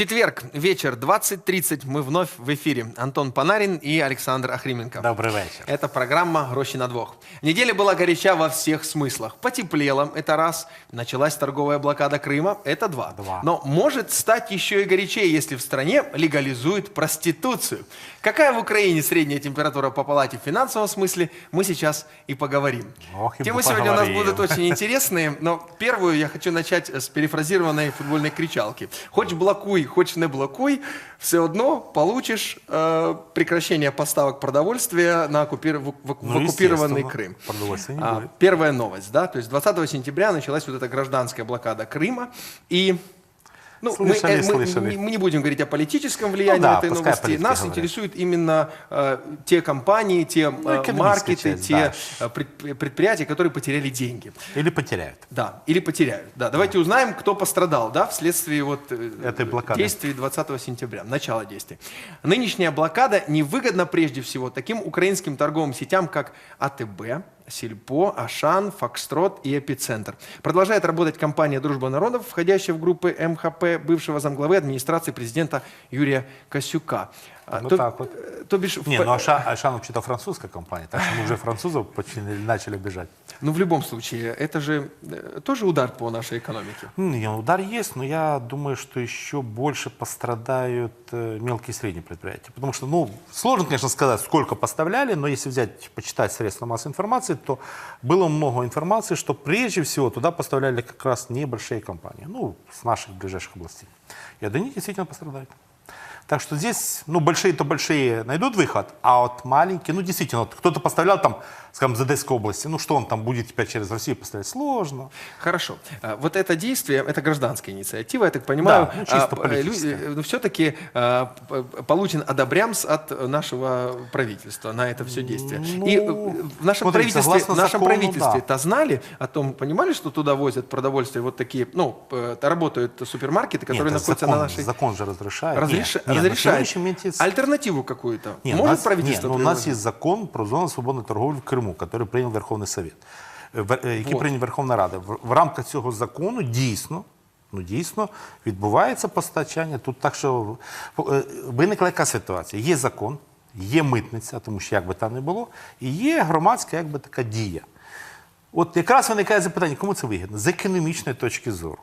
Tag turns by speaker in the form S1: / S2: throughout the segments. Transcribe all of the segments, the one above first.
S1: Четверг, вечер, 20.30. Мы вновь в эфире. Антон Панарин и Александр Охрименко.
S2: Добрий вечір.
S1: Это программа «Гроши на двух». Неделя была горяча во всех смыслах. Потеплело – это раз. Началась торговая блокада Крыма – это два.
S2: Два.
S1: Но может стать еще и горячее, если в стране легализуют проституцию. Какая в Украине средняя температура по палате в финансовом смысле, мы сейчас и поговорим.
S2: Ох, и
S1: Темы
S2: бы
S1: сегодня у нас
S2: поговорим.
S1: будут очень интересные, но первую я хочу начать с перефразированной футбольной кричалки. Хоч блокуй, хоч не блокуй, все одно получишь э, прекращение поставок продовольствия на оккупир- в, в- в
S2: Ну,
S1: оккупированный
S2: естественно,
S1: Крым.
S2: продовольствия не
S1: А,
S2: будет.
S1: первая новость, да, то есть 20 сентября началась вот эта гражданская блокада Крыма, и ну, мы,
S2: Слышали,
S1: э, мы-
S2: слышали.
S1: мы не будем говорить о политическом влиянии
S2: Ну да,
S1: этой
S2: пускай
S1: новости.
S2: политики
S1: Нас
S2: говорят.
S1: интересуют именно э, те компании, те э,
S2: экономическая
S1: маркеты,
S2: часть,
S1: те
S2: да.
S1: э, предп- предприятия, которые потеряли деньги.
S2: Или потеряют.
S1: Да, или потеряют. Да, давайте узнаем, кто пострадал, да, вследствие вот э,
S2: Этой блокады.
S1: действий 20 сентября, начала действий. Нынешняя блокада невыгодна прежде всего таким украинским торговым сетям, как АТБ, Сельпо, Ашан, Фокстрот и Эпицентр. Продолжает работать компания «Дружба народов», входящая в группы МХП бывшего замглавы администрации президента Юрия Косюка. А,
S2: Ну
S1: то,
S2: так вот.
S1: то бишь, в
S2: Не,
S1: по-
S2: ну Аша, Ашан вообще-то французская компания, так что мы уже французов почти начали бежать.
S1: ну, в любом случае, это же э, тоже удар по нашей экономике.
S2: Не, удар есть, но я думаю, что еще больше пострадают э, мелкие и средние предприятия. Потому что, ну, сложно, конечно, сказать, сколько поставляли, но если взять, почитать средства массовой информации, то было много информации, что прежде всего туда поставляли как раз небольшие компании, ну, с наших ближайших областей. И от них действительно пострадают. Так что здесь, ну, большие-то большие найдут выход, а вот маленькие, ну, действительно, вот кто-то поставлял там, скажем, из Одесской области, ну, что он там будет теперь через Россию поставлять? Сложно.
S1: Хорошо. А, Вот это действие, это гражданская инициатива, я так понимаю.
S2: Да, ну, чисто
S1: а,
S2: политическая.
S1: э, все-таки получен одобрямс от нашего правительства на это все действие.
S2: Ну,
S1: И э, в нашем
S2: смотрите,
S1: правительстве, в нашем
S2: закону,
S1: правительстве
S2: да.
S1: знали о том, понимали, что туда возят продовольствие вот такие, ну, работают супермаркеты, которые
S2: Нет,
S1: находятся
S2: закон,
S1: на нашей...
S2: Закон же разрешает.
S1: Разреш-
S2: Нет, нет,
S1: разрешает.
S2: есть-
S1: Альтернативу какую-то
S2: Нет,
S1: может
S2: нас,
S1: правительство
S2: нет, ну, у нас
S1: предложить?
S2: есть закон про зону свободної торговлі в Криму, який прийняв Верховний Совет, вер- е, який
S1: Вот.
S2: прийняв Верховна Рада. В, в рамках цього закону дійсно, ну дійсно відбувається постачання. Тут так що е, виникла яка ситуація? Є закон, є митниця, тому що як би там не було, і є громадська якби така дія. От якраз виникає запитання, кому це вигідно? З економічної точки зору.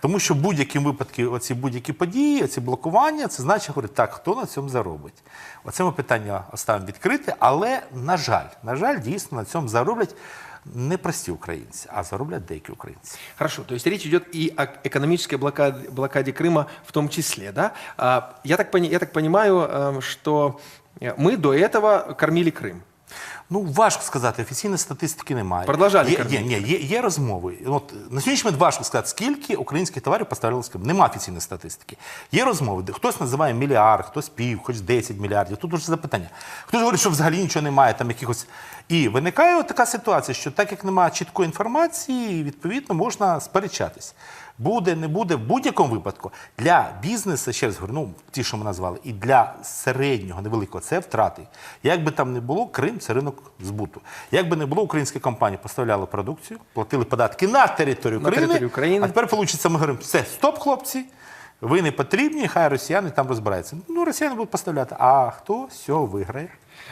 S2: Тому що в будь-якому випадку оці будь-які події, оці блокування, це значить говорить, так, хто на цьому заробить. Оце ми питання оставимо відкрите, але, на жаль, на жаль, дійсно на цьому зароблять не прості українці, а зароблять деякі українці.
S1: Хорошо, то есть речь идет и о экономической блокаде, блокаде Крыма в том числе, да? А, Я так, пони- я так понимаю, эм, что э, мы до этого кормили Крым.
S2: Ну, важко сказати, офіційної статистики немає.
S1: Продовжали
S2: є, є, ні, є, є розмови. От, на сьогоднішній момент важко сказати, скільки українських товарів Криму. Нема офіційної статистики. Є розмови, де хтось називає мільярд, хтось пів, хтось 10 мільярдів. Тут уже запитання. Хтось говорить, що взагалі нічого немає, там якихось. І виникає от така ситуація, що так як немає чіткої інформації, відповідно можна сперечатись. Буде, не буде, в будь-якому випадку для бізнесу, ще раз говорю, ну ті, що ми назвали, і для середнього, невеликого це втрати. Як би там не було, Крим це ринок збуту. Як би не було, українські компанії поставляли продукцію, платили податки на територію
S1: На
S2: України.
S1: територію України.
S2: А тепер вийде, ми говоримо, все, стоп, хлопці. Ви не потрібні, хай росіяни там розбираються. Ну, росіяни будуть поставляти. А хто цього виграє?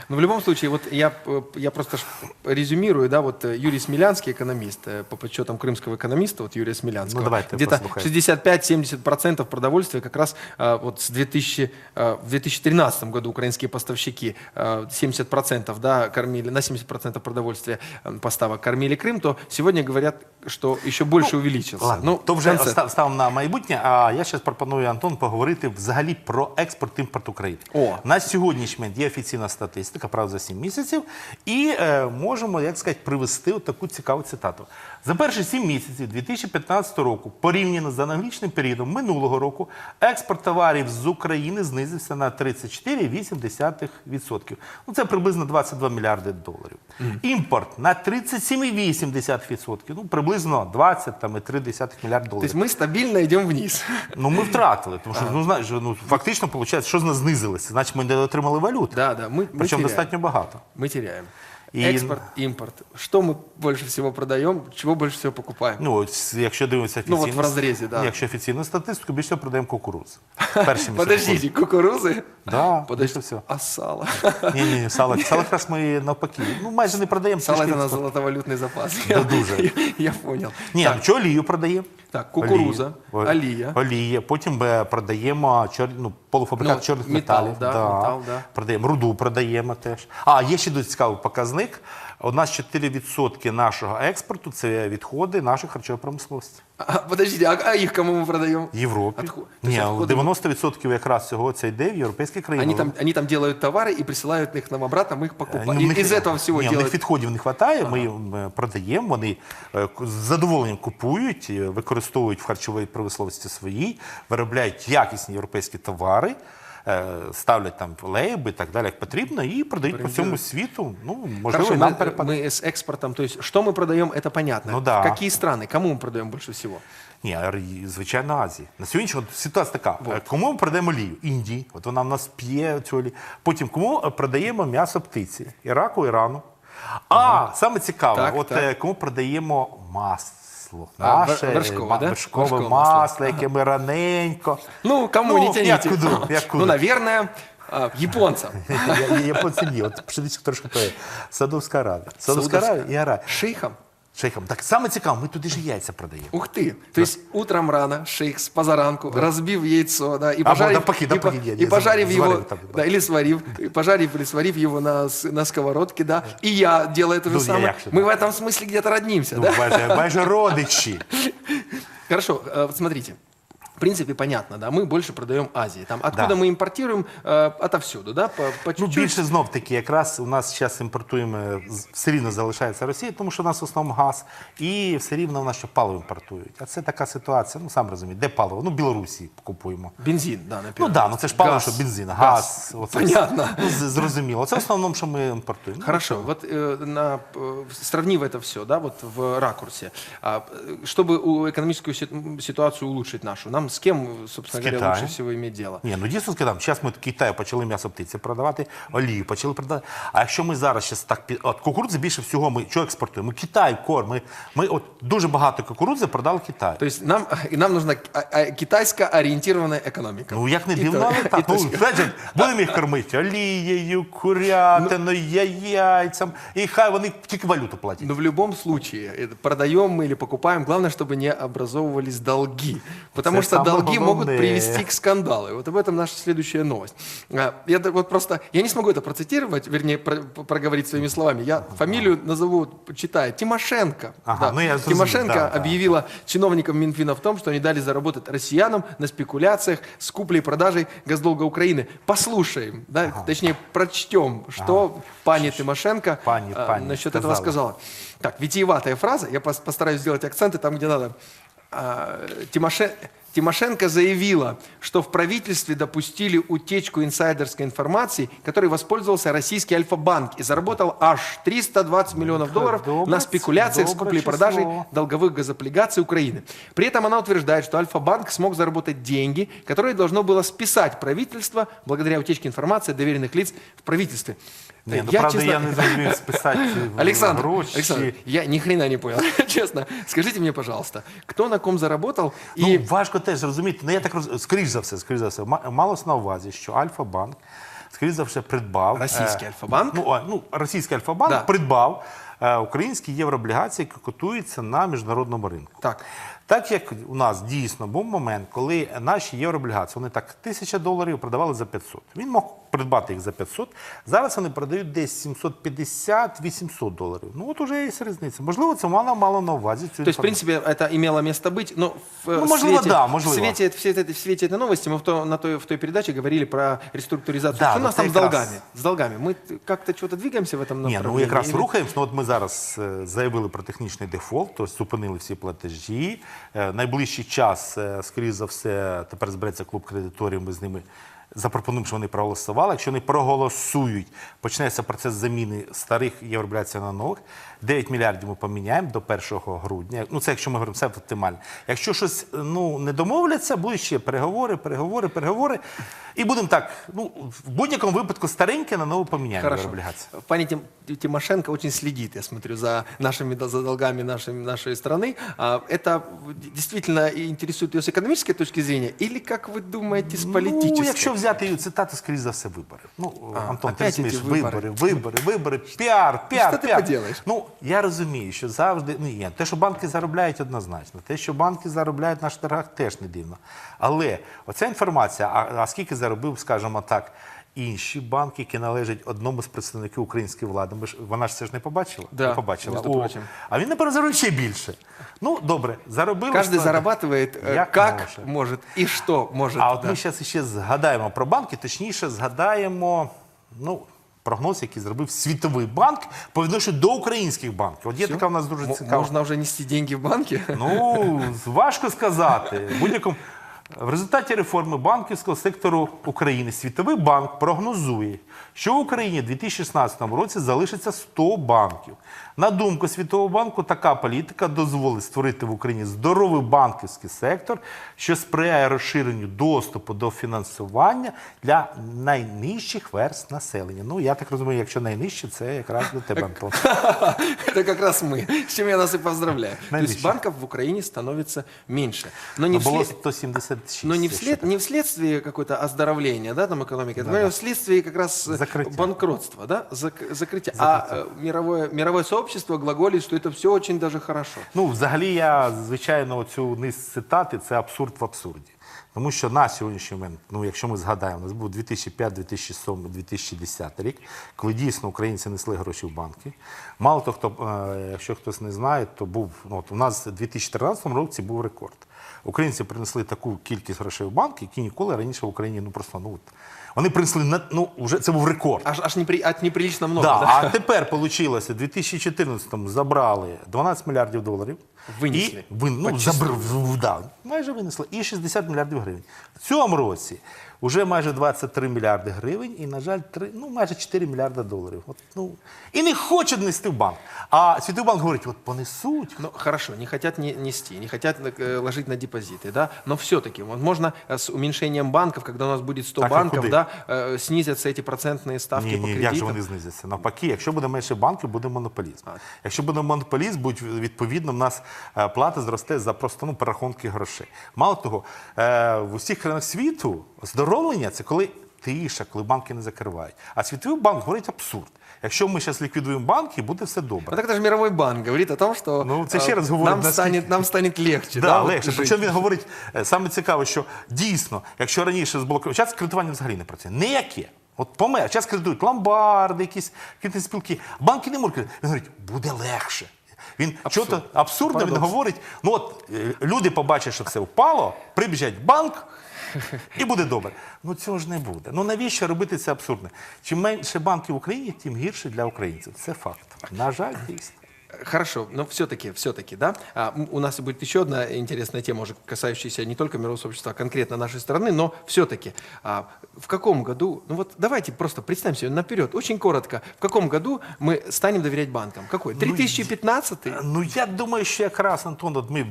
S1: Но в любом случае, вот я, э, я просто ж резюмирую, да, вот э, Юрий Смелянский, экономист, э, по подсчетам крымского экономиста, вот Юрия Смелянского,
S2: Ну, давайте
S1: где-то
S2: послухаем.
S1: 65-70% продовольствия как раз э, вот с 2000, э, в 2013 году украинские поставщики э, 70%, да, кормили, на 70% продовольствия э, поставок кормили Крым, то сегодня говорят, что еще больше увеличился.
S2: Ладно,
S1: ну,
S2: то вже
S1: в конце.
S2: оста- ставимо на майбутнє. А я зараз пропоную Антон поговорити взагалі про експорт імпорт України.
S1: О.
S2: На сьогоднішній момент є офіційна статистика, правда, за 7 місяців, і е, можемо, як сказати, привести от таку цікаву цитату. За перші 7 місяців 2015 року, порівняно з аналогічним періодом минулого року, експорт товарів з України знизився на 34,8%. Ну, це приблизно 22 мільярди доларів. Імпорт на 37,8%, ну, приблизно 20,3 мільярд
S1: То
S2: доларів.
S1: есть мы стабильно идем вниз.
S2: Ну, ми втратили, тому що ну, знаєш, ну, фактично, виходить, що з нас знизилося? Значить, ми не отримали валюту.
S1: Да, да, мы, мы Теряем.
S2: достатньо багато.
S1: Ми теряем.
S2: И-
S1: Экспорт, импорт. Что мы больше всего продаем, чего больше всего покупаем?
S2: Ну, от, якщо дивимося
S1: Ну,
S2: офіційну,
S1: от в розрізі, да.
S2: якщо офіційну статистику, більше всього продаємо кукурудзу. Перші місця.
S1: Подождите, кукурузы?
S2: Да,
S1: Подождите,
S2: більше всього.
S1: а сало?
S2: Ні, ні, ні, сало, сало якраз ми навпаки. Ну, майже не продаємо.
S1: Сало
S2: трішки
S1: это на
S2: експорт.
S1: золотовалютный запас.
S2: Да дуже.
S1: Я, я понял.
S2: Ні,
S1: Так,
S2: ну що олію продаємо?
S1: Так, кукуруза,
S2: Олія.
S1: олія.
S2: Олія. Потім е, продаємо чор... ну, полуфабрикат
S1: Ну,
S2: чорних
S1: метал,
S2: металів.
S1: да, метал, да.
S2: Продаємо руду, продаємо теж. А, є ще дуже цікавий показник. У нас 4% нашого експорту це відходи нашої харчової промисловості.
S1: А, подождите, а, а их кому мы продаем?
S2: В Європі.
S1: Отху- то
S2: Ні,
S1: есть отходы-
S2: 90% якраз цього це йде в європейські країни.
S1: Они там, они там делают товары и присылают их нам обратно, мы их
S2: Ну,
S1: покупаем.
S2: в
S1: И
S2: них-
S1: из этого всего
S2: ні, в них
S1: делают...
S2: відходів не вистачає, ми їм е, продаємо, вони е, к- з задоволенням купують, е, використовують в харчовій промисловості свої, виробляють якісні європейські товари, е, ставлять там лейби і так далі, як потрібно, і продають по всьому світу. Ну, можливо,
S1: Хорошо,
S2: і нам
S1: мы,
S2: перепаде.
S1: мы с экспортом, то есть что мы продаем, это понятно.
S2: Ну да.
S1: В какие страны, кому мы продаем больше всего?
S2: Ні, а й- звичайно, Азії. На сьогодні от ситуація така. Е, Кому ми продаємо олію? Індії. От вона в нас п'є цю олію. Потім кому е, продаємо м'ясо птиці? Іраку, Ірану. А, саме цікаве,
S1: Так,
S2: от
S1: так.
S2: е, кому продаємо масло.
S1: А,
S2: Наше
S1: вершкове, да?
S2: вершкове масло,
S1: масло.
S2: яке ми раненько.
S1: Ну, кому
S2: Ну,
S1: не тяните.
S2: як куди, як куди.
S1: Ну, наверное, а, японцам.
S2: Я- я- Японці ні, от пшеницю трошки поє. Садовська Рада. Садовська Саудовська
S1: Саудовська-
S2: і Аравія.
S1: Шейхам
S2: Шейхам. Так саме цікаво, ми туди ж яйця продаємо.
S1: Ух ты! То есть утром рано шейх с позаранку, разбив яйцо, да, и
S2: Або
S1: пожарив,
S2: навпаки,
S1: и, по-
S2: навпаки, ні,
S1: и
S2: ні,
S1: пожарив
S2: зварив
S1: его,
S2: так, да.
S1: да, или сварив, и пожарив или сварив его на, с- на сковородке, да, и я делаю то же
S2: Ну, я
S1: самое.
S2: як же,
S1: Мы
S2: да.
S1: в этом смысле где-то роднимся,
S2: Ну,
S1: да?
S2: майже, майже родичі.
S1: Хорошо, э, вот смотрите. В принципе, понятно, да, мы больше продаем Азии. Там, откуда
S2: Да.
S1: мы импортируем э, отовсюду, да, по, по
S2: Ну,
S1: чуть-чуть.
S2: більше знов таки, якраз у нас зараз імпортуємо, е, з- все рівно залишається Росія, тому що у нас в основному газ, і все рівно у нас ще паливо імпортують. А це така ситуація, ну сам розумієте, де паливо? Ну, Білорусі купуємо.
S1: Бензин, да, на
S2: Ну
S1: первом
S2: так, да, ну
S1: месте.
S2: це ж паливо,
S1: Газ,
S2: що бензин,
S1: газ.
S2: газ. оце
S1: Понятно.
S2: все. Ну, з- зрозуміло. Це в основному, що ми імпортуємо. Ну,
S1: Хорошо, вот э, на, э, сравнив это все, да, вот в ракурсе, а, э, чтобы у экономическую си- ситуацию улучшить нашу, нам с кем, собственно
S2: С
S1: говоря,
S2: Китаем.
S1: лучше всего иметь дело?
S2: Ні, ну дійсно сказав, зараз ми в Китаї почали м'ясо птиці продавати, олію почали продавати. А якщо ми зараз щас так пі- от кукурудзи більше всього ми що експортуємо? Ми Китай корм. Ми, ми от дуже багато кукурудзи продали Китаю.
S1: То есть нам, и нам нужна а, а, китайско-ориентированная экономика.
S2: Ну як не
S1: І
S2: дивно,
S1: то-
S2: але
S1: і
S2: так. Ну,
S1: точка.
S2: знаєте, будемо їх кормити олією, курятиною, яйцям. І хай вони тільки валюту платять.
S1: Но в любом случае, это продаем мы или покупаем, главное, чтобы не образовывались долги. Потому
S2: Это
S1: что
S2: самое
S1: долги могут привести к скандалу. И вот об этом наша следующая новость. А, Я вот просто, я не смогу это процитировать, вернее, про- проговорить своими словами. Я фамилию назову, читаю, Тимошенко.
S2: Ага, ну, я
S1: Тимошенко
S2: да, да.
S1: объявила чиновникам Минфина в том, что они дали заработать россиянам на спекуляциях с куплей и продажей госдолга Украины. Послушаем, да, точнее, прочтем, что пани Тимошенко
S2: Пани,
S1: а,
S2: пани
S1: насчет
S2: сказала.
S1: этого сказала. Так, витиеватая фраза, я пос- постараюсь сделать акценты там, где надо. А, Тимоше- Тимошенко заявила, что в правительстве допустили утечку инсайдерской информации, которой воспользовался российский Альфа-банк и заработал аж 320 миллионов долларов
S2: доброе-
S1: на спекуляциях с
S2: доброе
S1: куплей и продажей
S2: число.
S1: долговых газоблигаций Украины. При этом она утверждает, что Альфа-банк смог заработать деньги, которые должно было списать правительство благодаря утечке информации доверенных лиц в правительстве.
S2: Ні, ну, правда,
S1: честно-
S2: я не зрозумів списати
S1: Александр,
S2: гроші.
S1: Александр, я ни хрена не понял, честно. Скажите мне, пожалуйста, кто на ком заработал
S2: Ну,
S1: и
S2: важко теж зрозуміти. Ну, я так роз... скоріш за все, скоріш за все, ма- малось на увазі, що Альфа-банк, скоріш за все, придбав.
S1: Російський
S2: е,
S1: Альфа-банк?
S2: Ну, ну, російський Альфа-банк
S1: Да.
S2: придбав е, українські єврооблігації, які котуються на міжнародному ринку.
S1: Так.
S2: Так як у нас дійсно був момент, коли наші єврооблігації, вони так тисяча доларів продавали за 500. Він мог придбати їх за 500. Зараз вони продають десь 750-800 доларів. Ну от уже є різниця. Можливо, це мало мало на увазі. Цю
S1: То есть, в
S2: інформацію.
S1: принципе, это имело место быть, но в э,
S2: Ну, можливо,
S1: свете,
S2: да,
S1: в
S2: можливо.
S1: свете, в, свете, в свете этой новости мы в, то, на той, в той передаче говорили про реструктуризацию.
S2: Да,
S1: что у
S2: ну
S1: нас
S2: это
S1: там с
S2: как раз-
S1: долгами? С долгами. Мы т- как-то что-то двигаемся в этом
S2: Ні,
S1: направлении?
S2: ну якраз
S1: или-
S2: рухаємось. Ну от ми зараз е, заявили про технічний дефолт, тобто зупинили всі платежі. Е, Найближчий час, е, скоріш за все, тепер збереться клуб кредиторів. Ми з ними запропонуємо, що вони проголосували. Якщо вони проголосують, почнеться процес заміни старих єврооблігацій на нових. 9 мільярдів ми поміняємо до 1 грудня. Ну це якщо ми говоримо все оптимально. Якщо щось ну не домовляться, будуть ще переговори, переговори, переговори. І будемо так. Ну в будь-якому випадку стареньке на нову поміняємо
S1: Хорошо.
S2: єврооблігації.
S1: Пани Тим- Тимошенко очень следит, я смотрю, за нашими за долгами нашей, нашей страны. А, Это действительно интересует ее с экономической точки зрения или, как вы думаете, с политической?
S2: Ну, якщо взяти її цитату, скоріш за все, вибори. Ну,
S1: А,
S2: Антон, ти
S1: опять
S2: розумієш,
S1: эти вибори.
S2: вибори, вибори, вибори, піар, піар,
S1: що ти
S2: піар.
S1: поділаєш?
S2: Ну, я розумію, що завжди, ну, ні, те, що банки заробляють, однозначно. Те, що банки заробляють на торгах, теж не дивно. Але оця інформація, а, а скільки заробив, скажімо так, інші банки, які належать одному з представників української влади, ми ж, вона ж це ж не побачила?
S1: Да,
S2: не побачила.
S1: між
S2: О,
S1: прочим.
S2: а він, напевно, заробив ще більше. Ну, добре, заробили.
S1: Каждый
S2: складно.
S1: зарабатывает э,
S2: Як
S1: как
S2: може.
S1: может и что может.
S2: А от
S1: да.
S2: ми зараз ще згадаємо про банки, точніше, згадаємо ну, прогноз, який зробив Світовий банк по відношенню до українських банків. От є така в нас дуже цікава.
S1: Можна вже нести деньги в банки?
S2: Ну, важко сказати. В будь-якому в результаті реформи банківського сектору України Світовий банк прогнозує, що в Україні в 2016 році залишиться 100 банків. На думку Світового банку, така політика дозволить створити в Україні здоровий банківський сектор, що сприяє розширенню доступу до фінансування для найнижчих верст населення. Ну, я так розумію, якщо найнижче, це якраз для тебе, Антон.
S1: Это как раз мы, с чем я нас и поздравляю. То есть
S2: Навіщо?
S1: банков в Украине становится меньше. Но не,
S2: Було
S1: вслед-
S2: 176.
S1: но не,
S2: якщо
S1: вслед,
S2: так.
S1: не вследствие какой-то оздоровления да, там, экономики, это вследствие как раз э,
S2: Закрытия.
S1: банкротства, да, зак- закрытия. А э, мировое, мировое сообщество глаголит, что это все очень даже хорошо.
S2: Ну, взагалі, я звичайно цю низ цитати це абсурд в абсурді. Тому що на сьогоднішній момент, ну якщо ми згадаємо, у нас був 2005, 2007, 2010 рік, коли дійсно українці несли гроші в банки. Мало того, хто, е, якщо хтось не знає, то був ну, от у нас у 2013 році був рекорд. Українці принесли таку кількість грошей в банки, які ніколи раніше в Україні ну просто ну от, вони принесли на ну вже це був рекорд.
S1: Аж, аж непри, от неприлично много.
S2: Да,
S1: да?
S2: а тепер вийшло, в 2014-му забрали 12 мільярдів доларів.
S1: Винесли.
S2: І, вин, ну,
S1: Почистили.
S2: забр, в- да, майже винесли. І 60 мільярдів гривень. В цьому році вже майже 23 мільярди гривень і, на жаль, 3, ну, майже 4 мільярди доларів. От, ну, і не хочуть нести в банк. А Світовий банк говорить, от понесуть.
S1: Ну, хорошо, не хотят не, нести, не хотят э, ложить на депозиты, да, но все-таки, возможно, э, с уменьшением банков, когда у нас будет 100
S2: Так, а
S1: банков,
S2: куди?
S1: да, э, снизятся эти процентные ставки
S2: Ні,
S1: по
S2: ні,
S1: кредитам.
S2: як же вони знизяться? Навпаки, якщо буде менше банків, буде монополізм. Якщо буде монополізм, будь відповідно, в нас е, плата зросте за просто ну, перерахунки грошей. Мало того, е, в усіх країнах світу оздоровлення це коли тиша, коли банки не закривають. А світовий банк говорить абсурд. Якщо ми зараз ліквідуємо банки, буде все
S1: Ну,
S2: добре.
S1: так это же мировой банк говорит о том, что
S2: Ну, це ще раз говорить,
S1: нам, станет, нам станет легче.
S2: Да,
S1: вот
S2: легше. Причому він говорить е, саме цікаво, що дійсно, якщо раніше з блоку час кредитування взагалі не працює. Ніяке. От помер, час кредитують ломбарди, якісь кредитні спілки. Банки не можуть кредитувати. Він говорить, буде легше. Він
S1: Абсурд.
S2: чого абсурдно він говорить. Ну от е, люди побачать, що все впало, прибіжать в банк. і буде добре. Ну цього ж не буде. Ну навіщо робити це абсурдно? Чим менше банки в Україні, тим гірше для українців. Це факт. На жаль, дійсно.
S1: Хорошо, но все-таки, все-таки, да, а, у нас будет еще одна интересная тема, уже касающаяся не только мирового сообщества, а конкретно нашей страны, но все-таки, а, в каком году, ну вот давайте просто представим себе наперед, очень коротко, в каком году мы станем доверять банкам? Какой? 3015?
S2: Ну, ну я думаю, что как раз, Антон, вот мы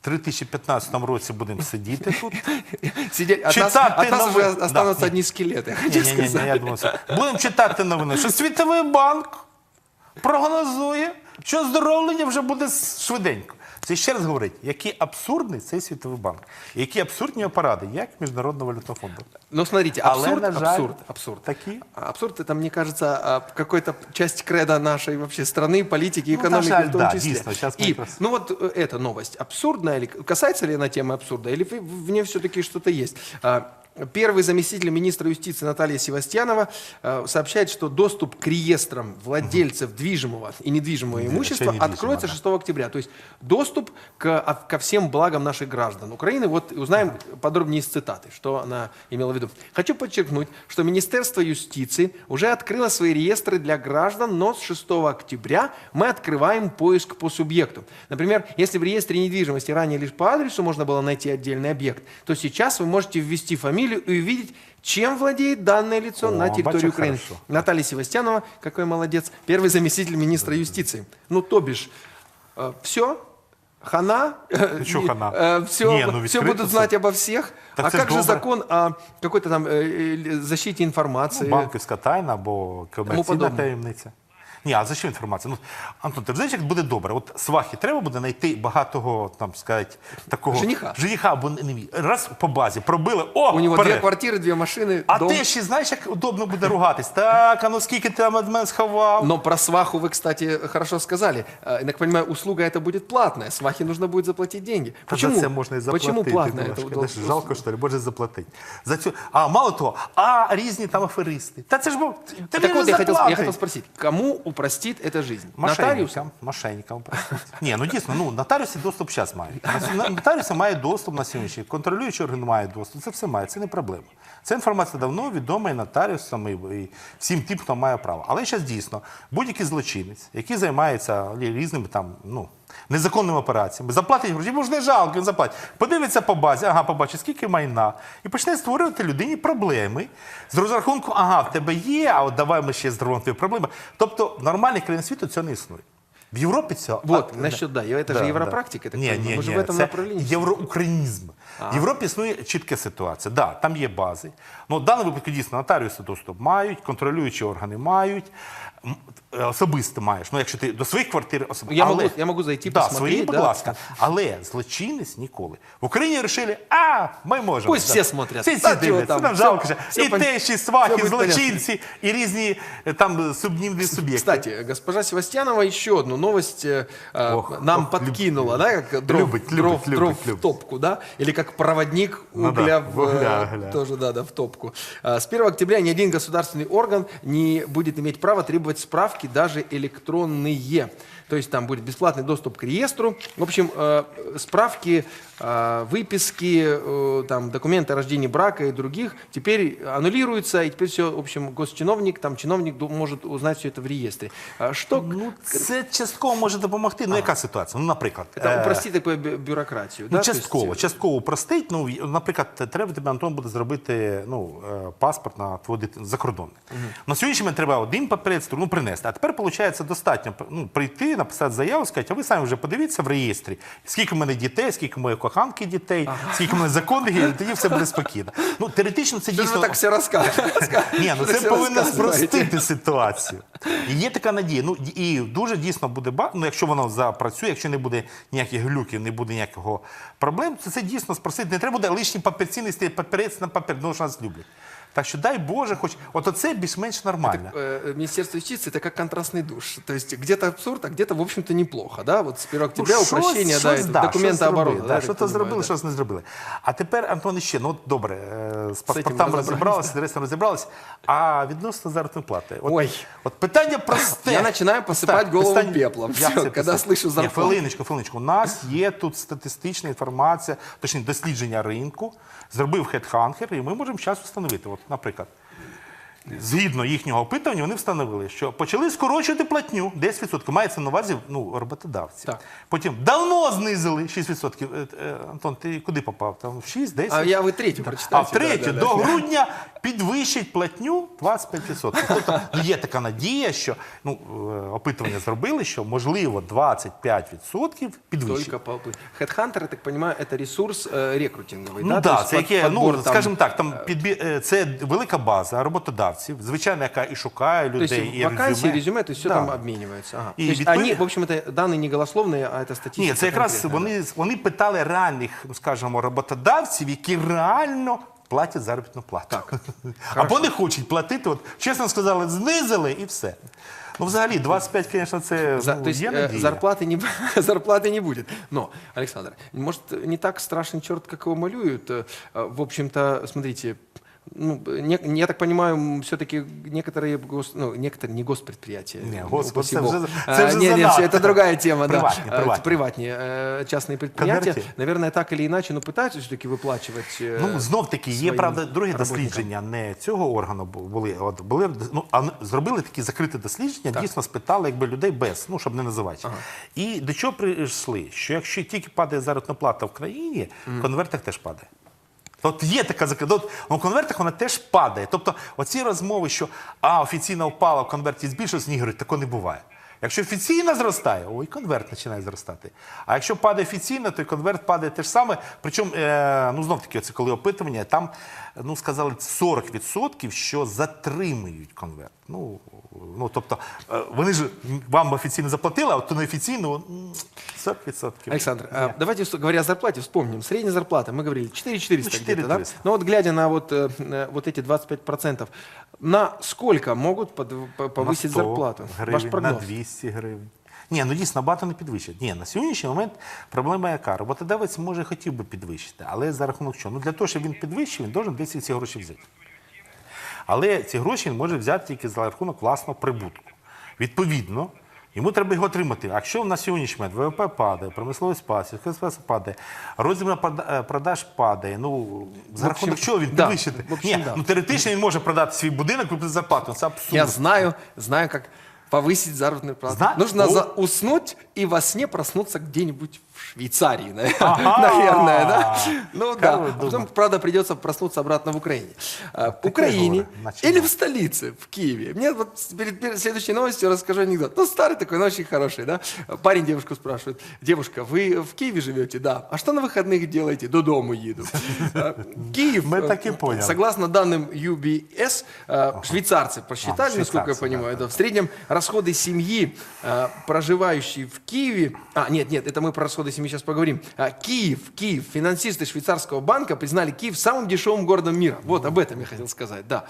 S2: 3015 році будемо сидіти тут.
S1: Сидять, а
S2: читати
S1: нас, а
S2: нас
S1: вже остануться
S2: да.
S1: одні скелети. Я,
S2: ні. Будемо читати новини, що Світовий банк прогнозує, що оздоровлення вже буде швиденько. Це ще раз говорить, який абсурдний цей світовий банк, і які абсурдні поради, як Міжнародного валютного фонду.
S1: Но смотрите,
S2: Але,
S1: абсурд,
S2: на жаль,
S1: абсурд, абсурд.
S2: такі.
S1: А Абсурд это, мне кажется, а, какой-то часть креда нашей вообще страны, политики,
S2: Ну, на
S1: экономики
S2: жаль,
S1: в том
S2: да,
S1: числе.
S2: действительно, сейчас мы
S1: И,
S2: как раз-
S1: ну вот э, эта новость абсурдная, или касается ли она темы абсурда, или в, в ней все-таки что-то есть? Первый заместитель министра юстиции Наталья Севастьянова э, сообщает, что доступ к реестрам владельцев движимого и недвижимого имущества откроется
S2: да.
S1: 6 октября. То есть доступ к, а- ко всем благам наших граждан Украины. Вот узнаем подробнее из цитаты, что она имела в виду. Хочу подчеркнуть, что Министерство юстиции уже открыло свои реестры для граждан, но с 6 октября мы открываем поиск по субъекту. Например, если в реестре недвижимости ранее лишь по адресу можно было найти отдельный объект, то сейчас вы можете ввести фамилию или увидеть, чем владеет данное лицо
S2: О,
S1: на территории
S2: бачу,
S1: Украины.
S2: хорошо.
S1: Наталья Севастьянова, какой молодец, первый заместитель министра юстиции. Ну, то бишь, все, хана,
S2: чё хана?
S1: все,
S2: Не, ну ведь
S1: все
S2: скрыто
S1: будут
S2: всё.
S1: знать обо всех.
S2: Так
S1: а
S2: это ж
S1: как же
S2: добре.
S1: закон о какой-то там э, э, защите информации?
S2: Банківська тайна або комерційна
S1: подобне.
S2: таємниця. Ні, а за що інформація? Ну, Антон, ти знаєш, як буде добре? От свахи треба буде знайти багатого, там сказати, такого
S1: Жениха.
S2: жениха або не мій. Раз по базі пробили. О,
S1: У него
S2: вперед.
S1: две квартиры, две машины,
S2: А
S1: дом.
S2: ти ще знаєш, як удобно буде ругатись? Так, а ну скільки ти там від мене сховав?
S1: Но про сваху вы, кстати, хорошо сказали. Э, Я так понимаю, услуга это будет платная. Свахе нужно будет заплатить деньги.
S2: Та
S1: Почему?
S2: за це можна і заплатити.
S1: Почему платная?
S2: трошки.
S1: Это
S2: Знаєш,
S1: удобство?
S2: жалко, що ли, може заплатити. За цю... А мало того, а різні там аферисти. Та це ж був. Та
S1: Так
S2: він
S1: вот,
S2: же
S1: я хотел, я
S2: заплатить.
S1: хотел спросить, кому упростит эта жизнь? Нотариусам?
S2: Мошенникам. Мошенникам. Ні, ну дійсно, ну нотаріуси доступ зараз мають. На- Нотаріуси мають доступ на сьогоднішній. Контролюючий орган має доступ. Це все має, це не проблема. Ця інформація давно відома і нотаріусам, і, і всім тим, хто має право. Але зараз дійсно будь-який злочинець, який займається різними там, ну Незаконними операціями, заплатить гроші, йому ж не жалко, він заплатить. Подивиться по базі, ага, побачить, скільки майна, і почне створювати людині проблеми з розрахунку, ага, в тебе є, а от давай ми ще зробимо твої проблеми. Тобто в нормальних країнах світу цього не існує. В Європі цього.
S1: Вот,
S2: а,
S1: насчет, да, это же европрактика, я так
S2: ні,
S1: понимаю.
S2: ні,
S1: Мы же
S2: ні,
S1: в этом
S2: це
S1: направлении.
S2: євроукраїнізм. В Європі існує чітка ситуація. Да, там є бази. Ну, в даному випадку дійсно нотаріуси доступ мають, контролюючі органи мають. м, е, Особисто маєш. Ну, якщо ти до своїх квартир особисто.
S1: Я можу- я можу зайти,
S2: да,
S1: посмотреть,
S2: свої, будь
S1: да.
S2: ласка. Але злочинець ніколи. В Україні вирішили, а, ми можемо.
S1: Пусть всі смотрять.
S2: Всі, всі
S1: Та чого
S2: дивляться.
S1: там,
S2: Нам
S1: все-
S2: жалко. вже.
S1: все
S2: і
S1: пон-
S2: тещі, свахи,
S1: все буде понятно.
S2: злочинці, і різні е, там субнімні суб'єкти.
S1: Кстати, госпожа Севастьянова еще одну новость э, э,
S2: Ох,
S1: нам
S2: ох,
S1: подкинула, да, как дров,
S2: Любит,
S1: дров,
S2: любит, любит,
S1: дров
S2: любит.
S1: в топку, да, или как проводник
S2: Ну да,
S1: угля, в,
S2: в угля,
S1: э,
S2: угля.
S1: тоже, да, да, в топку. А, С 1 октября ни один государственный орган не будет иметь права требовать справки, даже электронные. То есть там будет бесплатный доступ к реестру. В общем, э, справки, э, выписки, э, там, документы о рождении брака и других теперь аннулируются, и теперь все, в общем, госчиновник, там, чиновник ду- может узнать все это в реестре. А Что
S2: Ну, це частково може допомогти. Ну, яка ситуація? Ну, наприклад,
S1: это
S2: е,
S1: упростить такую бю- бюрократию,
S2: Ну,
S1: да? То есть,
S2: частково,
S1: э,
S2: частково упростить. Ну, і, наприклад, треба тобі, Антон, буде зробити ну, е, паспорт на твою дитину закордонний. На сьогоднішній момент треба один папірець ну, принести. А тепер, виходить, достатньо ну, прийти, написати заяву, сказати, а ви самі вже подивіться в реєстрі, скільки в мене дітей, скільки в моєї коханки дітей, скільки в мене законних, і тоді все буде спокійно. Ну, теоретично це
S1: Что же
S2: дійсно.
S1: вы так все рассказываете?
S2: Ні, ну
S1: Вы
S2: це
S1: всё
S2: повинно
S1: рассказываете.
S2: спростити ситуацію. І є така надія. Ну і дуже дійсно буде ба... ну, якщо воно запрацює, якщо не буде ніяких глюків, не буде ніякого проблем, то це дійсно спростить. Не треба буде лишні папірці нести папірець на папір, ну що нас люблять. Так що дай Боже, хоч от оце більш-менш нормально.
S1: Э, Министерство юстиции это как контрастный душ. То есть где-то абсурд, а где-то, в общем-то, неплохо. Да? Вот с 1 октября
S2: Ну, щось-
S1: упрощение, да,
S2: щось,
S1: это
S2: да,
S1: документа
S2: щось зробили,
S1: оборота.
S2: да,
S1: да, я
S2: що
S1: так
S2: то
S1: понимаю,
S2: зробили,
S1: да.
S2: щось не зробили. А тепер, Антон, ще, ну от добре, е, з паспортами
S1: розібрались.
S2: розібралися, з адресом розібралися, а відносно заробітної плати. От,
S1: Ой.
S2: От питання просте.
S1: Я начинаю посипати
S2: Так,
S1: голову
S2: питання-
S1: пеплом.
S2: Як
S1: Всё,
S2: це
S1: коли
S2: посипати?
S1: слышу
S2: Ні,
S1: зарплату.
S2: хвилиночку, хвилиночку. У нас є тут статистична інформація, точніше дослідження ринку, зробив HeadHunter, і ми можемо зараз встановити. От, наприклад, згідно їхнього опитування, вони встановили, що почали скорочувати платню 10%. Мається на увазі ну, роботодавці.
S1: Так.
S2: Потім давно знизили 6%. Е, е, Антон, ти куди попав? Там в 6, 10?
S1: А я вы третью
S2: А
S1: прочитайте.
S2: втретє,
S1: да, да,
S2: до
S1: да.
S2: грудня підвищить платню 25%. Тобто ну, є така надія, що ну, е, опитування зробили, що можливо 25% підвищить.
S1: Только по опыту. Headhunter, я так понимаю, это ресурс э, рекрутинговый,
S2: Ну
S1: да?
S2: так,
S1: То
S2: да,
S1: есть
S2: це
S1: под-
S2: яке,
S1: подбор
S2: ну
S1: там,
S2: скажімо так, там підбі... е, це велика база роботодавців, звичайно, яка і шукає
S1: То есть
S2: людей, і
S1: вакансии,
S2: резюме.
S1: резюме, то есть все
S2: Да.
S1: там обменивается. Ага.
S2: И
S1: то есть
S2: відповідь-
S1: они, в общем, это данные не голословные, а это статистика.
S2: Ні, це якраз
S1: конкретная, да.
S2: вони, вони питали реальних, ну, скажімо, роботодавців, які реально платять заробітну плату. Або не хочуть платити. От, чесно сказали, знизили і все. Ну, взагалі, 25, звісно, це
S1: За-
S2: ну,
S1: то есть
S2: є
S1: э,
S2: надія.
S1: зарплаты не, зарплаты не будет. Но, Александр, может, не так страшный черт, как его малюют? Э, э, В общем-то, смотрите, ну, не- я так понимаю, все-таки некоторые, гос, ну, некоторые, не госпредприятия.
S2: Не,
S1: ну,
S2: гос-
S1: упаси
S2: это
S1: бог.
S2: уже-
S1: А,
S2: это уже
S1: не, не,
S2: занадто.
S1: всё, это другая тема, да.
S2: Приватные,
S1: Э,
S2: приватные.
S1: приватные, э, частные предприятия,
S2: Конверти.
S1: наверное, так или иначе, но пытаются все-таки выплачивать э,
S2: Ну, знов таки, є,
S1: своим
S2: правда, друге
S1: работникам.
S2: дослідження не цього органу бу- були, от були ну, а н- зробили такі закрите дослідження, дійсно спитали якби людей без, ну щоб не називати. І до чого прийшли? Що якщо тільки падає заробітна плата в країні, в конвертах теж падає. От є така. От, в конвертах вона теж падає. Тобто, оці розмови, що а, офіційно впала, в конверті збільшилось, ні, говорять, такого не буває. Якщо офіційно зростає, ой, конверт починає зростати. А якщо падає офіційно, то й конверт падає те ж саме. Причому, е, ну знов таки, це коли опитування, там ну сказали 40%, що затримують конверт. Ну, ну тобто, е, вони ж вам офіційно заплатили, а от то неофіційно м, 40%.
S1: Александр, а, давайте, вс- говоря о зарплате, вспомним. Средняя зарплата, мы говорили, 4400
S2: Ну,
S1: где-то, да?
S2: 4400.
S1: Но вот глядя на вот, э, э, вот эти 25%, на сколько могут под- по- повысить
S2: на 100
S1: зарплату? Ваш
S2: Гривень, на
S1: прогноз?
S2: 200 гривень. Ні, ну дійсно багато не підвищать. Ні, на сьогоднішній момент проблема яка? Роботодавець може хотів би підвищити, але за рахунок чого? Ну для того, щоб він підвищив, він должен десь ці гроші взяти. Але ці гроші він може взяти тільки за рахунок власного прибутку. Відповідно, йому треба його отримати. А якщо на сьогоднішній момент ВВП падає, промисловість падає, сільськогосподарство падає, розмір е, продаж падає, ну за рахунок чого він
S1: да,
S2: підвищити? Ні,
S1: да.
S2: ну теоретично він може продати свій будинок, купити зарплату. Ну, Це абсурд.
S1: Я знаю, знаю, как повысить заработную плату.
S2: Зна-
S1: Нужно за- уснуть и во сне проснуться где-нибудь в Швейцарии, наверное, да? Ну да. А Потом, правда, придется проснуться обратно в Украине. А, В Украине или в столице, в Киеве. Мне вот перед, следующей новостью расскажу анекдот. Ну, старый такой, но очень хороший, да? Парень девушку спрашивает. Девушка, вы в Киеве живете? Да. А что на выходных делаете? До дому еду. А, Киев,
S2: Мы
S1: э,
S2: так и поняли.
S1: согласно данным UBS, э, швейцарцы посчитали,
S2: А,
S1: насколько я понимаю, да, в среднем расходы семьи, э, проживающей в Киеве, а, нет, нет, это мы про расходы семьи сейчас поговорим. А, Киев, Киев, финансисты швейцарского банка признали Киев самым дешевым городом мира. Вот об этом я хотел сказать, да.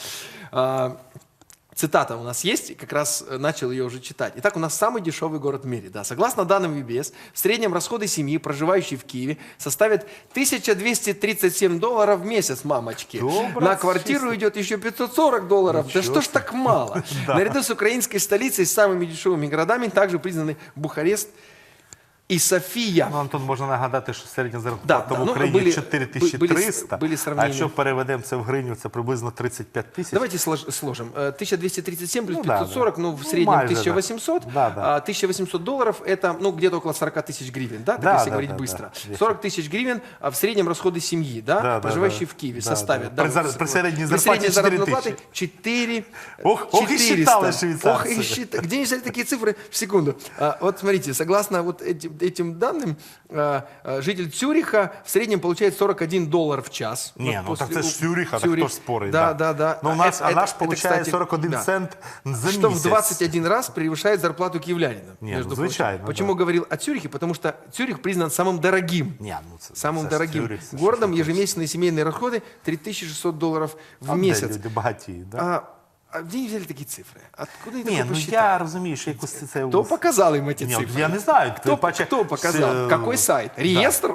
S1: Цитата у нас есть, как раз э, начал ее уже читать. Итак, у нас самый дешевый город в мире. Да. Согласно данным UBS, в среднем расходы семьи, проживающей в Киеве, составят 1237 долларов в месяц, мамочки.
S2: Добро,
S1: На квартиру идет еще 540 долларов. да что ж так мало? Наряду с украинской столицей, самыми дешевыми городами также признаны Бухарест и София.
S2: Ну, Антон, можна нагадати, що середня
S1: Да,
S2: зарплата
S1: да,
S2: в
S1: ну,
S2: Україні
S1: були-
S2: 4300,
S1: були
S2: а
S1: сравнення.
S2: якщо переведемо це в гривню, це приблизно 35 тисяч.
S1: Давайте слож- сложим. Э, 1237 плюс
S2: Ну да,
S1: 540,
S2: да.
S1: ну в
S2: Ну,
S1: среднем
S2: да.
S1: 1800.
S2: Да, да.
S1: А 1800 долларов это ну где-то около 40 тысяч гривен, да, так
S2: Да,
S1: если
S2: да,
S1: говорить
S2: да,
S1: быстро.
S2: да.
S1: 40 тысяч гривен а в среднем расходы семьи, да,
S2: Да, да,
S1: проживающей
S2: да.
S1: в Киеве,
S2: Да,
S1: составят.
S2: да.
S1: Да,
S2: При зар- при средней
S1: при
S2: зарплате
S1: средней заработной
S2: 4
S1: платы
S2: тысячи.
S1: 4
S2: Ох, ох и
S1: 400.
S2: считали
S1: Ох,
S2: швейцарцы.
S1: и счита- Где они взяли такие цифры? В секунду. А, вот смотрите, согласно вот этим, этим данным, а, а, житель Цюриха в среднем получает 41 доллар в час.
S2: Ні,
S1: Вот
S2: ну так
S1: после-
S2: це ж Цюрих, а так
S1: Цюрих.
S2: хто ж спорить?
S1: Да, да, да.
S2: Ну, у
S1: А
S2: нас,
S1: это-
S2: а
S1: это-
S2: наш
S1: это,
S2: получає
S1: кстати,
S2: 41
S1: да.
S2: цент за
S1: Что в
S2: місяць.
S1: 21 раз превышает зарплату киевлянина.
S2: Не,
S1: между
S2: ну,
S1: прочим.
S2: звичайно,
S1: Почему
S2: да.
S1: говорил о Цюрихе? Потому что Цюрих признан самым дорогим.
S2: Ні, ну, це,
S1: Самым
S2: це ж
S1: дорогим
S2: Цюрих, це ж
S1: городом
S2: щось.
S1: ежемесячные семейные расходы 3600 долларов в
S2: А де
S1: месяц.
S2: Люди багатіють, да?
S1: А, а где они взяли такие цифры? Откуда они
S2: Ні,
S1: такое
S2: ну
S1: посчитали?
S2: я розумію, що якось це...
S1: Кто показал им эти
S2: Ні,
S1: цифры?
S2: от я не знаю.
S1: Кто,
S2: тим паче,
S1: кто показал?
S2: це-
S1: Какой сайт? Реестр?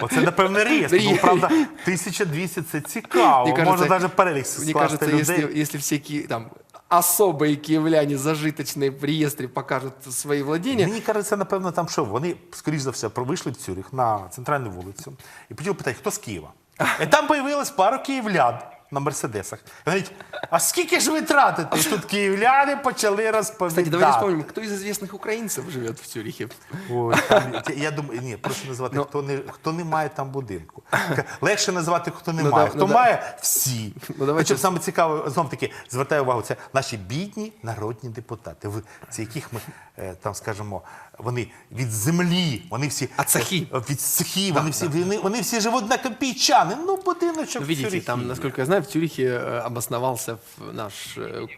S2: Оце, напевне, реєстр. Ну,
S1: Реєстр.
S2: правда, 1200 це цікаво.
S1: Мне
S2: Можна
S1: кажется,
S2: навіть перелік
S1: Мне
S2: скласти
S1: кажется,
S2: людей.
S1: если, если все ки- там, особые киевляне зажиточные в реестре покажут свои владения,
S2: Мені кажеться, напевно, там що? Вони, скоріш за все, вийшли в Цюрих на центральну вулицю і почали питати, хто з Києва. І там появилось пару київлян на мерседесах. Говорить, а скільки ж ви тратите? І тут київляни почали розповідати.
S1: кстати, давайте вспомним, кто из известных украинцев живет в Цюрихе.
S2: Ой, там, я думаю, ні, просто назвати,
S1: Ну.
S2: хто, не, хто не має там будинку. Легше назвати, хто не
S1: Ну,
S2: має.
S1: да,
S2: хто
S1: ну, да.
S2: має, всі.
S1: Ну, давайте-
S2: Причому саме цікаво, знов таки, звертаю увагу, це наші бідні народні депутати, в, це яких ми, е, там, скажімо, вони від землі, вони всі...
S1: От цехи.
S2: е, Від цехи, вони, всі, вони, вони всі живуть на копійчани. Ну, будиночок
S1: Ну,
S2: в
S1: видите,
S2: Цюрихі.
S1: там, насколько я знаю, в Цюрихе э, обосновался в наш э,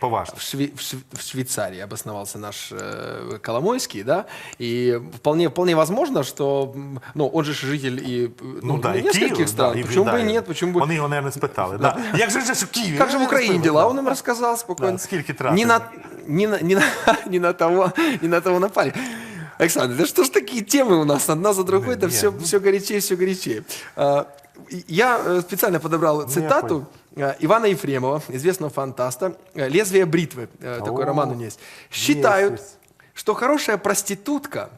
S2: Поважно.
S1: в, Шве- в Шве- в Швейцарии обосновался наш э, Коломойский, да, и вполне, вполне возможно, что, м, ну, он же ж житель и э, ну,
S2: Ну, да, і
S1: нескольких
S2: Київ,
S1: стран,
S2: да, і-
S1: почему
S2: да,
S1: бы и
S2: і-
S1: нет, почему бы...
S2: Вони його, мабуть, спитали. Да. Як же ж в Києві?
S1: Как же в
S2: Ну,
S1: Украине
S2: розповіли,
S1: дела?
S2: да.
S1: Он им рассказал спокойно.
S2: Да, скільки тратили?
S1: не на, не, на, не, на, не, на того, не на того напали. Александр, да что ж такие темы у нас одна за другой, да
S2: Не,
S1: все,
S2: ну-
S1: все горячее, все горячее. А, и- Я э, специально подобрал цитату э, Ивана Ефремова, известного фантаста, э, «Лезвие бритвы», э, такой
S2: О,
S1: роман у него есть. Считают,
S2: есть, есть.
S1: что хорошая проститутка,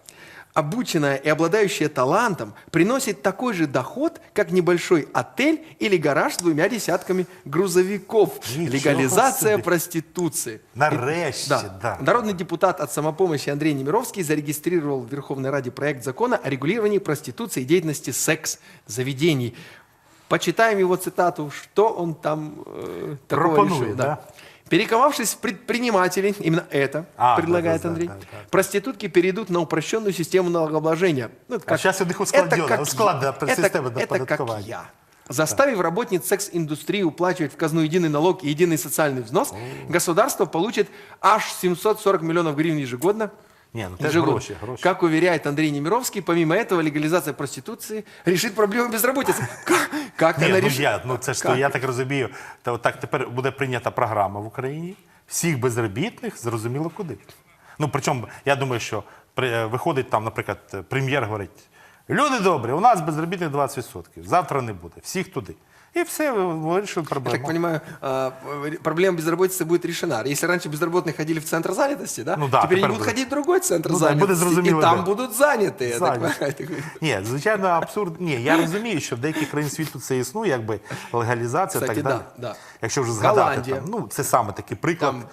S1: обученная и обладающая талантом, приносит такой же доход, как небольшой отель или гараж с двумя десятками грузовиков.
S2: Ничего
S1: Легализация
S2: себе.
S1: проституции.
S2: Нарешті,
S1: Да.
S2: да.
S1: Народный депутат от самопомощи Андрей Немировский зарегистрировал в Верховной Раде проект закона о регулировании проституции и деятельности секс-заведений. Почитаем его цитату, что он там э, такого
S2: Пропонует,
S1: решил.
S2: да?
S1: Перековавшись в предпринимателей, именно это
S2: А,
S1: предлагает
S2: да, да,
S1: Андрей,
S2: да, да, да.
S1: проститутки перейдут на упрощенную систему налогообложения. Ну, это
S2: А щас у них ускладнена,
S1: это как
S2: ускладнена
S1: я.
S2: система
S1: это, это как
S2: оподаткування.
S1: я. Заставив работниц секс-индустрии уплачивать в казну единый налог и единый социальный взнос, государство получит аж 740 миллионов гривен ежегодно.
S2: Не, ну, это
S1: Ежегодно.
S2: гроши, гроши.
S1: Как уверяет Андрей Немировский, помимо этого легализация проституции решит проблему безработицы. Как, как
S2: Ні,
S1: она
S2: ну,
S1: решит?
S2: я, ну це ж то,
S1: Как?
S2: я так розумію. То так тепер буде прийнята програма в Україні. Всіх безробітних зрозуміло куди. Ну причому я думаю, що при, е, виходить там, наприклад, е, прем'єр говорить: люди добрі, у нас безробітних 20%, завтра не буде. Всіх туди. І все, ви вирішили
S1: Я
S2: проблему.
S1: так понимаю, а, проблема безработицы будет решена. Если раньше безработные ходили в центр занятости, да,
S2: Ну да,
S1: теперь они
S2: теперь
S1: будут
S2: будет.
S1: ходить в другой центр
S2: Ну да, буде
S1: занятости,
S2: зрозуміло,
S1: и там
S2: де.
S1: будут заняты. Я так
S2: Зайняті.
S1: понимаю, такой.
S2: Ні, звичайно, абсурд. Ні, я розумію, що в деяких країн світу це існує, якби легалізація
S1: Кстати,
S2: так далі.
S1: да, да.
S2: Якщо вже згадати,
S1: Голландія.
S2: там, ну це саме такий приклад.
S1: Там-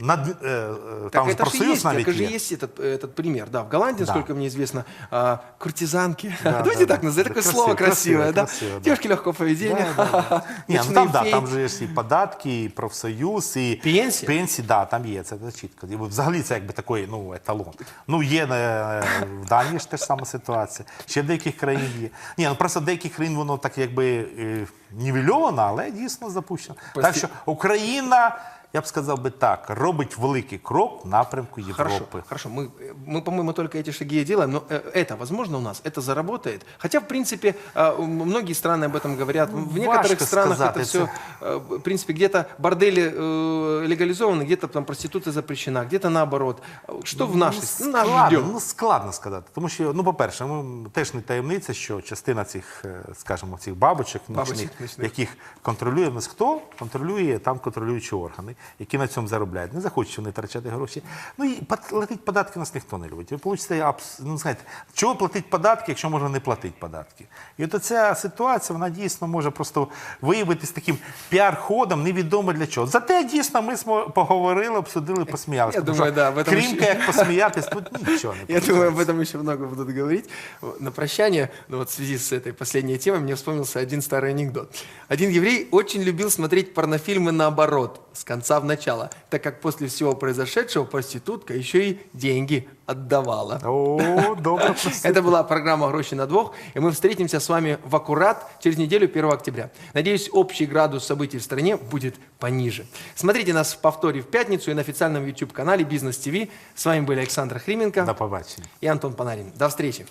S2: Над, е, е,
S1: Так
S2: там
S1: это же
S2: профсоюз
S1: есть,
S2: навіть
S1: так же
S2: є.
S1: есть этот, этот пример. Да, в Голландии,
S2: Да.
S1: насколько мне известно, а, куртизанки.
S2: Да,
S1: Давайте
S2: да,
S1: так
S2: да.
S1: назовем.
S2: Да,
S1: Такое
S2: красиво,
S1: слово красивое,
S2: красиво,
S1: да?
S2: красиво, да.
S1: Девушки легкого поведения.
S2: Да, да, да. Ні, ну
S1: ночные
S2: там, да,
S1: феи.
S2: там же ж і податки, і профсоюз, і
S1: Пенсія?
S2: Пенсії, да, там є, це, це чітко. І взагалі це якби такий ну, еталон. Ну, є е, в Данії ж теж сама ситуація. Ще в деяких країн є. Ні, ну просто в деяких країн воно так якби е, нівельовано, але дійсно запущено. Так
S1: Пості-
S2: що Україна, я б сказав би так, робить великий крок в напрямку Європи.
S1: Хорошо, хорошо. Мы, мы, по-моему, только эти шаги и делаем, но э, это возможно у нас, это заработает. Хотя, в принципе, э, м- многие страны об этом говорят. в некоторых
S2: Ну, важко
S1: странах
S2: сказать,
S1: это все,
S2: это-
S1: в принципе, где-то бордели э, легализованы, где-то там проституция запрещена, где-то наоборот. Что в нашей, ну, наш
S2: складно,
S1: ждем.
S2: ну, складно сказати. Тому що, ну, по-перше, ми, теж не таємниця, що частина цих, е, скажімо, цих бабочок,
S1: Бабочок
S2: нічних,
S1: нічних.
S2: яких контролює в нас хто? Контролює там контролюючі органи, які на цьому заробляють. Не захочуть вони втрачати гроші. Ну і платити податки нас ніхто не любить. Ви получите абс... ну, знаєте, чого платити податки, якщо можна не платити податки? І от ця ситуація, вона дійсно може просто виявитись таким піар-ходом, невідомо для чого. Зате дійсно ми смо- поговорили, обсудили, посміялися.
S1: Я
S2: Тому
S1: думаю,
S2: що
S1: да, в этом
S2: Крім
S1: ще-
S2: як посміятись, тут нічого не
S1: Я думаю, об
S2: получається.
S1: этом еще много будут говорить. На прощание, ну вот в связи с этой последней темой, мне вспомнился один старый анекдот. Один еврей очень любил смотреть порнофильмы наоборот, с конца в начало, так как после всего произошедшего проститутка еще и деньги отдавала.
S2: О.
S1: Это была программа «Гроши на двух», и мы встретимся с вами в аккурат через неделю 1 октября. Надеюсь, общий градус событий в стране будет пониже. Смотрите нас в повторе в пятницу и на официальном YouTube-канале «Бизнес ТВ». С вами были Александр Хрименко
S2: До побачення.
S1: и Антон Панарин. До встречи.